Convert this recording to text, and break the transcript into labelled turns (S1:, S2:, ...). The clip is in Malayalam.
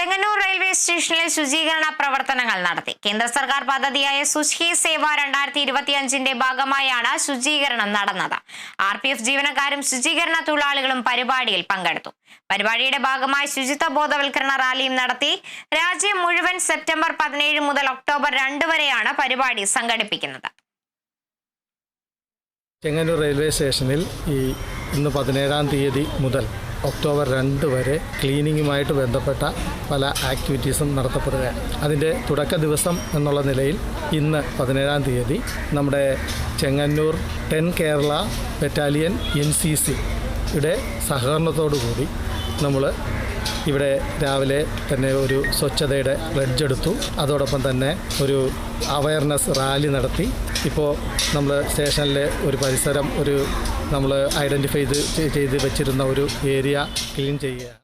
S1: ചെങ്ങന്നൂർ റെയിൽവേ സ്റ്റേഷനിൽ ശുചീകരണ പ്രവർത്തനങ്ങൾ നടത്തി. കേന്ദ്ര സർക്കാർ പദ്ധതിയായ സുശ്ഹി സേവ രണ്ടായിരത്തി ഇരുപത്തിയഞ്ചിന്റെ ഭാഗമായാണ് ശുചീകരണം നടന്നത്. ആർ പി എഫ് ജീവനക്കാരും ശുചീകരണ തൊഴിലാളികളും പരിപാടിയിൽ പങ്കെടുത്തു. പരിപാടിയുടെ ഭാഗമായി ശുചിത്വ ബോധവൽക്കരണ റാലിയും നടത്തി. രാജ്യം മുഴുവൻ സെപ്റ്റംബർ പതിനേഴ് മുതൽ ഒക്ടോബർ രണ്ട് വരെയാണ് പരിപാടി സംഘടിപ്പിക്കുന്നത്.
S2: ചെങ്ങന്നൂർ റെയിൽവേ സ്റ്റേഷനിൽ ഈ ഇന്ന് പതിനേഴാം തീയതി മുതൽ ഒക്ടോബർ രണ്ട് വരെ ക്ലീനിങ്ങുമായിട്ട് ബന്ധപ്പെട്ട പല ആക്ടിവിറ്റീസും നടത്തപ്പെടുകയാണ്. അതിന്റെ തുടക്ക ദിവസം എന്നുള്ള നിലയിൽ ഇന്ന് പതിനേഴാം തീയതി നമ്മുടെ Chengannur ten Kerala battalion N C സിയുടെ സഹകരണത്തോടുകൂടി നമ്മൾ ഇവിടെ രാവിലെ തന്നെ ഒരു സ്വച്ഛതയുടെ പ്ലഡ്ജ് എടുത്തു. അതോടൊപ്പം തന്നെ ഒരു അവയർനെസ് റാലി നടത്തി. ഇപ്പോൾ നമ്മൾ സ്റ്റേഷനിലെ ഒരു പരിസരം ഒരു നമ്മൾ ഐഡന്റിഫൈ ചെയ്ത് ചെയ്ത് വെച്ചിരുന്ന ഒരു ഏരിയ ക്ലീൻ ചെയ്യുക.